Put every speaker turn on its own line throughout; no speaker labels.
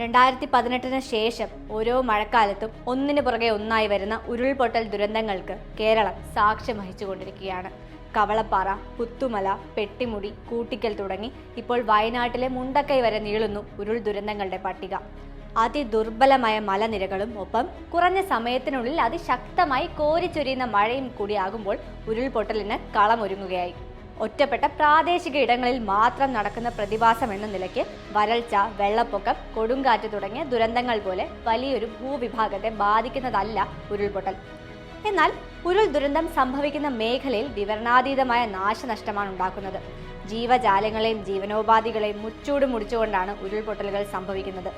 രണ്ടായിരത്തി പതിനെട്ടിന് ശേഷം ഓരോ മഴക്കാലത്തും ഒന്നിനു പുറകെ ഒന്നായി വരുന്ന ഉരുൾപൊട്ടൽ ദുരന്തങ്ങൾക്ക് കേരളം സാക്ഷ്യം വഹിച്ചുകൊണ്ടിരിക്കുകയാണ്. കവളപ്പാറ പുത്തുമല പെട്ടിമുടി കൂട്ടിക്കൽ തുടങ്ങി ഇപ്പോൾ വയനാട്ടിലെ മുണ്ടക്കൈ വരെ നീളുന്നു ഉരുൾ ദുരന്തങ്ങളുടെ പട്ടിക. അതി ദുർബലമായ മലനിരകളും ഒപ്പം കുറഞ്ഞ സമയത്തിനുള്ളിൽ അതിശക്തമായി കോരിച്ചൊരിയുന്ന മഴയും കൂടിയാകുമ്പോൾ ഉരുൾപൊട്ടലിന് കളമൊരുങ്ങുകയായി. ഒറ്റപ്പെട്ട പ്രാദേശിക ഇടങ്ങളിൽ മാത്രം നടക്കുന്ന പ്രതിഭാസം എന്ന നിലയ്ക്ക് വരൾച്ച വെള്ളപ്പൊക്കം കൊടുങ്കാറ്റ് തുടങ്ങിയ ദുരന്തങ്ങൾ പോലെ വലിയൊരു ഭൂവിഭാഗത്തെ ബാധിക്കുന്നതല്ല ഉരുൾപൊട്ടൽ. എന്നാൽ ഉരുൾ ദുരന്തം സംഭവിക്കുന്ന മേഖലയിൽ വിവരണാതീതമായ നാശനഷ്ടമാണ് ഉണ്ടാക്കുന്നത്. ജീവജാലങ്ങളെയും ജീവനോപാധികളെയും മുച്ചൂട് മുടിച്ചുകൊണ്ടാണ് ഉരുൾപൊട്ടലുകൾ സംഭവിക്കുന്നത്.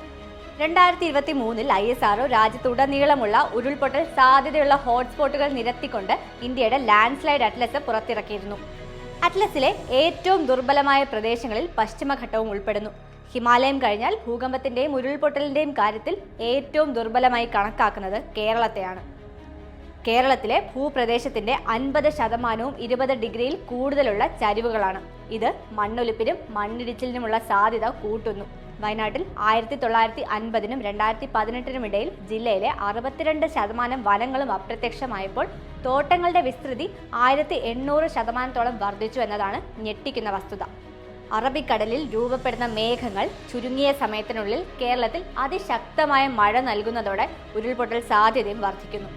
രണ്ടായിരത്തി ഇരുപത്തി മൂന്നിൽ ഐ എസ് ആർഒ രാജ്യത്തുടനീളമുള്ള ഉരുൾപൊട്ടൽ സാധ്യതയുള്ള ഹോട്ട്സ്പോട്ടുകൾ നിരത്തിക്കൊണ്ട് ഇന്ത്യയുടെ ലാൻഡ് സ്ലൈഡ് അറ്റ്ലസ് പുറത്തിറക്കിയിരുന്നു. അറ്റ്ലസിലെ ഏറ്റവും ദുർബലമായ പ്രദേശങ്ങളിൽ പശ്ചിമഘട്ടവും ഉൾപ്പെടുന്നു. ഹിമാലയം കഴിഞ്ഞാൽ ഭൂകമ്പത്തിന്റെയും ഉരുൾപൊട്ടലിന്റെയും കാര്യത്തിൽ ഏറ്റവും ദുർബലമായി കണക്കാക്കുന്നത് കേരളത്തെയാണ്. കേരളത്തിലെ ഭൂപ്രദേശത്തിന്റെ അൻപത് ശതമാനവും ഇരുപത് ഡിഗ്രിയിൽ കൂടുതലുള്ള ചരിവുകളാണ്. ഇത് മണ്ണൊലിപ്പിനും മണ്ണിടിച്ചിലിനുമുള്ള സാധ്യത കൂട്ടുന്നു. വയനാട്ടിൽ ആയിരത്തി തൊള്ളായിരത്തി അൻപതിനും രണ്ടായിരത്തി പതിനെട്ടിനും ഇടയിൽ ജില്ലയിലെ അറുപത്തിരണ്ട് ശതമാനം വനങ്ങളും അപ്രത്യക്ഷമായപ്പോൾ തോട്ടങ്ങളുടെ വിസ്തൃതി ആയിരത്തി എണ്ണൂറ് ശതമാനത്തോളം വർദ്ധിച്ചു എന്നതാണ് ഞെട്ടിക്കുന്ന വസ്തുത. അറബിക്കടലിൽ രൂപപ്പെടുന്ന മേഘങ്ങൾ ചുരുങ്ങിയ സമയത്തിനുള്ളിൽ കേരളത്തിൽ അതിശക്തമായ മഴ നൽകുന്നതോടെ ഉരുൾപൊട്ടൽ സാധ്യതയും വർദ്ധിക്കുന്നു.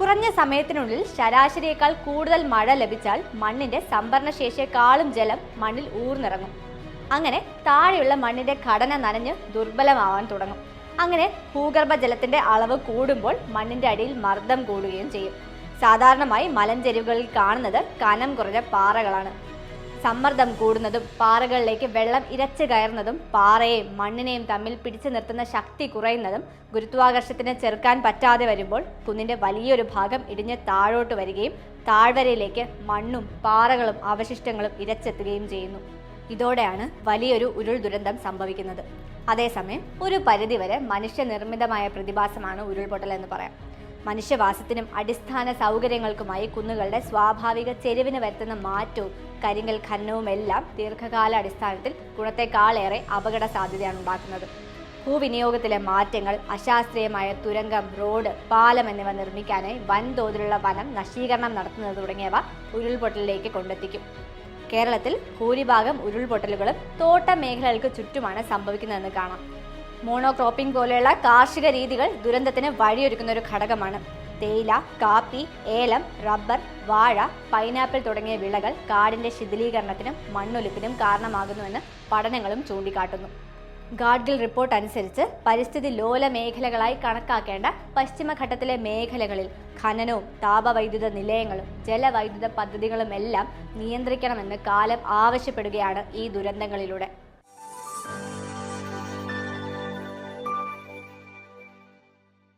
കുറഞ്ഞ സമയത്തിനുള്ളിൽ ശരാശരിയേക്കാൾ കൂടുതൽ മഴ ലഭിച്ചാൽ മണ്ണിന്റെ സംഭരണശേഷിയെക്കാളും ജലം മണ്ണിൽ ഊർന്നിറങ്ങും. അങ്ങനെ താഴെയുള്ള മണ്ണിന്റെ ഘടന നനഞ്ഞ് ദുർബലമാവാൻ തുടങ്ങും. അങ്ങനെ ഭൂഗർഭജലത്തിന്റെ അളവ് കൂടുമ്പോൾ മണ്ണിന്റെ അടിയിൽ മർദ്ദം കൂടുകയും ചെയ്യും. സാധാരണമായി മലഞ്ചെരിവുകളിൽ കാണുന്നത് കനം കുറഞ്ഞ പാറകളാണ്. സമ്മർദ്ദം കൂടുന്നതും പാറകളിലേക്ക് വെള്ളം ഇരച്ചു കയറുന്നതും പാറയെയും മണ്ണിനെയും തമ്മിൽ പിടിച്ചു നിർത്തുന്ന ശക്തി കുറയുന്നതും ഗുരുത്വാകർഷത്തിന് ചെറുക്കാൻ പറ്റാതെ വരുമ്പോൾ കുന്നിന്റെ വലിയൊരു ഭാഗം ഇടിഞ്ഞ് താഴോട്ട് വരികയും താഴ്വരയിലേക്ക് മണ്ണും പാറകളും അവശിഷ്ടങ്ങളും ഇരച്ചെത്തുകയും ചെയ്യുന്നു. ഇതോടെയാണ് വലിയൊരു ഉരുൾ ദുരന്തം സംഭവിക്കുന്നത്. അതേസമയം ഒരു പരിധിവരെ മനുഷ്യനിർമ്മിതമായ പ്രതിഭാസമാണ് ഉരുൾപൊട്ടൽ എന്ന് പറയാം. മനുഷ്യവാസത്തിനും അടിസ്ഥാന സൗകര്യങ്ങൾക്കുമായി കുന്നുകളുടെ സ്വാഭാവിക ചെരുവിന് വരുത്തുന്ന മാറ്റവും കരിങ്കൽ ഖനനവും എല്ലാം ദീർഘകാല അടിസ്ഥാനത്തിൽ ഗുണത്തെക്കാളേറെ അപകട സാധ്യതയാണ് ഉണ്ടാക്കുന്നത്. ഭൂവിനിയോഗത്തിലെ മാറ്റങ്ങൾ അശാസ്ത്രീയമായ തുരങ്കം റോഡ് പാലം എന്നിവ നിർമ്മിക്കാനായി വൻതോതിലുള്ള വനം നശീകരണം നടത്തുന്നത് തുടങ്ങിയവ ഉരുൾപൊട്ടലിലേക്ക് കൊണ്ടെത്തിക്കും. കേരളത്തിൽ ഭൂരിഭാഗം ഉരുൾപൊട്ടലുകളും തോട്ട മേഖലകൾക്ക് ചുറ്റുമാണ് സംഭവിക്കുന്നതെന്ന് കാണാം. മോണോക്രോപ്പിംഗ് പോലെയുള്ള കാർഷിക രീതികൾ ദുരന്തത്തിന് വഴിയൊരുക്കുന്ന ഒരു ഘടകമാണ്. തേയില കാപ്പി ഏലം റബ്ബർ വാഴ പൈനാപ്പിൾ തുടങ്ങിയ വിളകൾ കാടിന്റെ ശിഥിലീകരണത്തിനും മണ്ണൊലിപ്പിനും കാരണമാകുന്നുവെന്ന് പഠനങ്ങളും ചൂണ്ടിക്കാട്ടുന്നു. ഗാഡ്ഗിൽ റിപ്പോർട്ട് അനുസരിച്ച് പരിസ്ഥിതി ലോല മേഖലകളായി കണക്കാക്കേണ്ട പശ്ചിമഘട്ടത്തിലെ മേഖലകളിൽ ഖനനവും താപവൈദ്യുത നിലയങ്ങളും ജലവൈദ്യുത പദ്ധതികളുമെല്ലാം നിയന്ത്രിക്കണമെന്ന് കാലം ആവശ്യപ്പെടുകയാണ് ഈ ദുരന്തങ്ങളിലൂടെ.